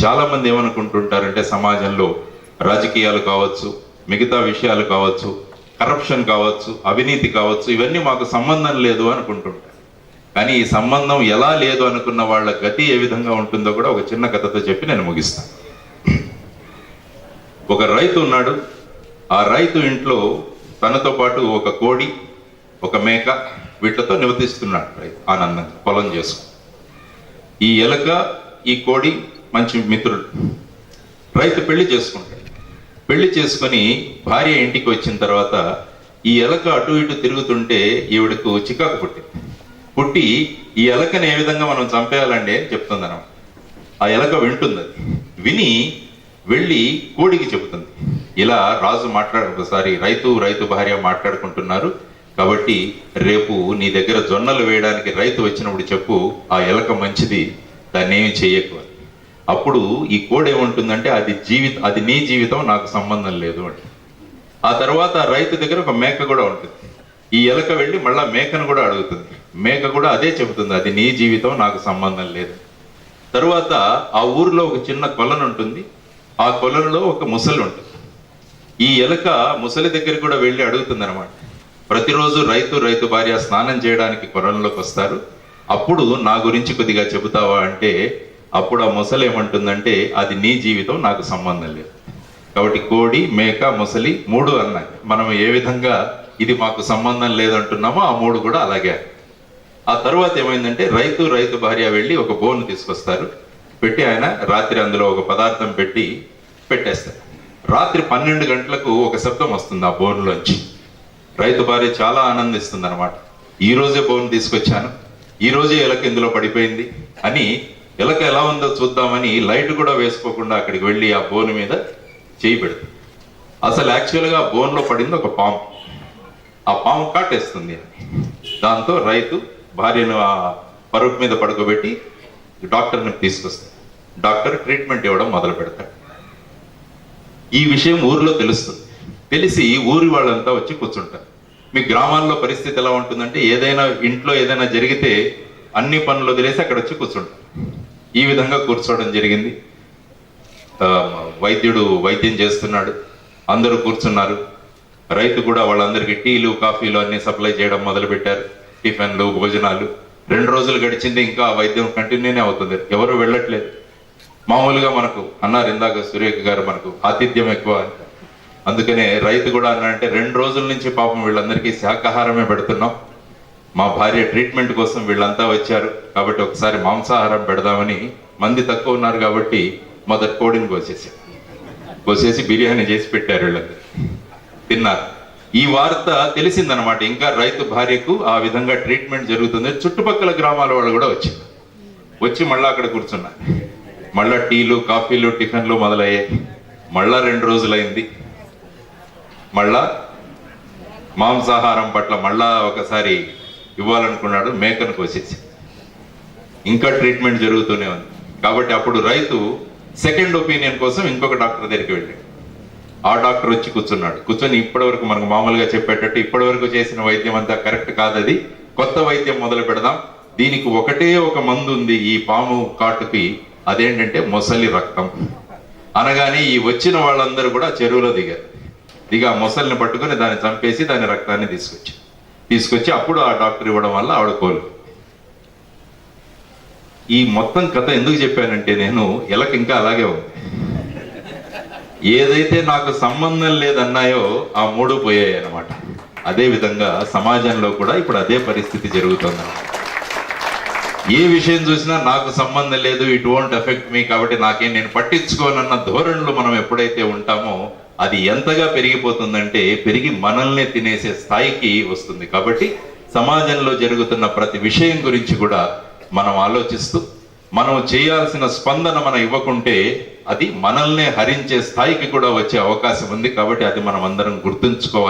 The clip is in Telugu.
చాలా మంది ఏమనుకుంటుంటారంటే సమాజంలో రాజకీయాలు కావచ్చు మిగతా విషయాలు కావచ్చు కరప్షన్ కావచ్చు అవినీతి కావచ్చు ఇవన్నీ మాకు సంబంధం లేదు అనుకుంటుంటారు. కానీ ఈ సంబంధం ఎలా లేదు అనుకున్న వాళ్ళ గతి ఏ విధంగా ఉంటుందో కూడా ఒక చిన్న కథతో చెప్పి నేను ముగిస్తాను ఒక రైతు ఉన్నాడు. ఆ రైతు ఇంట్లో తనతో పాటు ఒక కోడి ఒక మేక వీటితో నివసిస్తున్నాడు రైతు ఆనందంగా పొలం చేసుకు ఈ ఎలక ఈ కోడి మంచి మిత్రుడు. రైతు పెళ్ళి చేసుకుంటాడు. పెళ్ళి చేసుకొని భార్య ఇంటికి వచ్చిన తర్వాత ఈ ఎలక అటు ఇటు తిరుగుతుంటే ఈవిడకు చికాకు పుట్టింది. పుట్టి ఈ ఎలకని ఏ విధంగా మనం చంపేయాలండి అని చెప్తుంది ఆ ఎలక వింటుంది అది. విని వెళ్ళి కోడికి చెబుతుంది. ఇలా రాజు మాట్లాడ ఒకసారి రైతు రైతు భార్య మాట్లాడుకుంటున్నారు. కాబట్టి రేపు నీ దగ్గర జొన్నలు వేయడానికి రైతు వచ్చినప్పుడు చెప్పు ఆ ఎలక మంచిది దాన్ని ఏమి చెయ్యకు అప్పుడు ఈ కోడ్ ఏముంటుందంటే అది జీవిత అది నీ జీవితం నాకు సంబంధం లేదు అని ఆ తర్వాత రైతు దగ్గర ఒక మేక కూడా ఉంటుంది. ఈ ఎలక వెళ్ళి మళ్ళా మేకను కూడా అడుగుతుంది. మేక కూడా అదే చెబుతుంది అది నీ జీవితం నాకు సంబంధం లేదు. తరువాత ఆ ఊరిలో ఒక చిన్న కొలను ఉంటుంది. ఆ కొలనులో ఒక ముసలి ఉంటుంది. ఈ ఎలక ముసలి దగ్గర కూడా వెళ్ళి అడుగుతుంది అనమాట ప్రతిరోజు రైతు రైతు భార్య స్నానం చేయడానికి కొలంలోకి వస్తారు. అప్పుడు నా గురించి కొద్దిగా చెబుతావా అంటే అప్పుడు ఆ ముసలి ఏమంటుందంటే అది నీ జీవితం నాకు సంబంధం లేదు. కాబట్టి కోడి మేక ముసలి మూడు అన్నాయి. మనం ఏ విధంగా ఇది మాకు సంబంధం లేదంటున్నామో ఆ మూడు కూడా అలాగే. ఆ తర్వాత ఏమైందంటే రైతు రైతు భార్య వెళ్ళి ఒక బోన్ తీసుకొస్తారు. పెట్టి ఆయన రాత్రి అందులో ఒక పదార్థం పెట్టి పెట్టేస్తారు. రాత్రి పన్నెండు గంటలకు ఒక శబ్దం వస్తుంది ఆ బోన్లోంచి. రైతు భార్య చాలా ఆనందిస్తుంది అనమాట ఈ రోజే బోన్ తీసుకొచ్చాను. ఈ రోజే ఎలక ఇందులో పడిపోయింది అని ఎలక ఎలా ఉందో చూద్దామని లైట్ కూడా వేసుకోకుండా అక్కడికి వెళ్ళి ఆ బోన్ మీద చేయి పెడుతుంది అసలు యాక్చువల్గా బోన్లో పడింది ఒక పాము. ఆ పాము కాటేస్తుంది. దాంతో రైతు భార్యను ఆ పరుపు మీద పడుకోబెట్టి డాక్టర్ని తీసుకొస్తాడు. డాక్టర్ ట్రీట్మెంట్ ఇవ్వడం మొదలు పెడతాడు. ఈ విషయం ఊరిలో తెలుస్తుంది. తెలిసి ఊరి వాళ్ళంతా వచ్చి కూర్చుంటారు. మీ గ్రామాల్లో పరిస్థితి ఎలా ఉంటుందంటే ఏదైనా ఇంట్లో ఏదైనా జరిగితే అన్ని పనులు వదిలేసి అక్కడ వచ్చి కూర్చుంటారు. ఈ విధంగా కూర్చోవడం జరిగింది. వైద్యుడు వైద్యం చేస్తున్నాడు. అందరూ కూర్చున్నారు. రైతు కూడా వాళ్ళందరికీ టీలు కాఫీలు అన్ని సప్లై చేయడం మొదలు పెట్టారు టిఫిన్లు భోజనాలు. రెండు రోజులు గడిచింది ఇంకా వైద్యం కంటిన్యూనే అవుతుంది. ఎవరు వెళ్ళట్లేదు. మామూలుగా మనకు అన్నారు ఇందాక సురేఖ గారు మనకు ఆతిథ్యం ఎక్కువ అందుకనే రైతు కూడా అన్నారంటే రెండు రోజుల నుంచి పాపం వీళ్ళందరికీ శాకాహారమే పెడుతున్నాం. మా భార్య ట్రీట్మెంట్ కోసం వీళ్ళంతా వచ్చారు. కాబట్టి ఒకసారి మాంసాహారం పెడదామని మంది తక్కువ ఉన్నారు కాబట్టి మొదటి కోడిని కోసేసి కోసేసి బిర్యానీ చేసి పెట్టారు వీళ్ళకి తిన్నారు. ఈ వార్త తెలిసిందనమాట ఇంకా రైతు భార్యకు ఆ విధంగా ట్రీట్మెంట్ జరుగుతుంది. చుట్టుపక్కల గ్రామాల వాళ్ళు కూడా వచ్చారు వచ్చి మళ్ళీ అక్కడ కూర్చున్నారు. మళ్ళా టీలు కాఫీలు టిఫిన్లు మొదలయ్యాయి. మళ్ళా రెండు రోజులైంది. మళ్ళా మాంసాహారం పట్ల మళ్ళా ఒకసారి ఇవ్వాలనుకున్నాడు మేకను కోసేసి. ఇంకా ట్రీట్మెంట్ జరుగుతూనే ఉంది. కాబట్టి అప్పుడు రైతు సెకండ్ ఒపీనియన్ కోసం ఇంకొక డాక్టర్ దగ్గరికి వెళ్ళాడు. ఆ డాక్టర్ వచ్చి కూర్చున్నాడు. కూర్చొని ఇప్పటి వరకు మనకు మామూలుగా చెప్పేటట్టు ఇప్పటి వరకు చేసిన వైద్యం అంతా కరెక్ట్ కాదది. కొత్త వైద్యం మొదలు పెడదాం. దీనికి ఒకటే ఒక మందు ఉంది ఈ పాము కాటుకి. అదేంటంటే మొసలి రక్తం. అనగానే ఈ వచ్చిన వాళ్ళందరూ కూడా చెరువులో దిగారు. దిగా మొసలిని పట్టుకొని దాన్ని చంపేసి దాని రక్తాన్ని తీసుకొచ్చి తీసుకొచ్చి అప్పుడు ఆ డాక్టర్ ఇవ్వడం వల్ల ఆవిడ కోలు. ఈ మొత్తం కథ ఎందుకు చెప్పానంటే నేను ఎలక ఇంకా అలాగే ఉంది. ఏదైతే నాకు సంబంధం లేదన్నాయో ఆ మూడు పోయాయి అనమాట అదే విధంగా సమాజంలో కూడా ఇప్పుడు అదే పరిస్థితి జరుగుతుంది ఏ విషయం చూసినా నాకు సంబంధం లేదు ఇట్ వోంట్ ఎఫెక్ట్ మీ కాబట్టి నాకేం నేను పట్టించుకోనన్న ధోరణిలో మనం ఎప్పుడైతే ఉంటామో అది ఎంతగా పెరిగిపోతుందంటే పెరిగి మనల్ని తినేసే స్థాయికి వస్తుంది. కాబట్టి సమాజంలో జరుగుతున్న ప్రతి విషయం గురించి కూడా మనం ఆలోచిస్తూ మనం చేయాల్సిన స్పందన మనం ఇవ్వకుంటే అది మనల్నే హరించే స్థాయికి కూడా వచ్చే అవకాశం ఉంది కాబట్టి అది మనం అందరం గుర్తుంచుకోవాలి.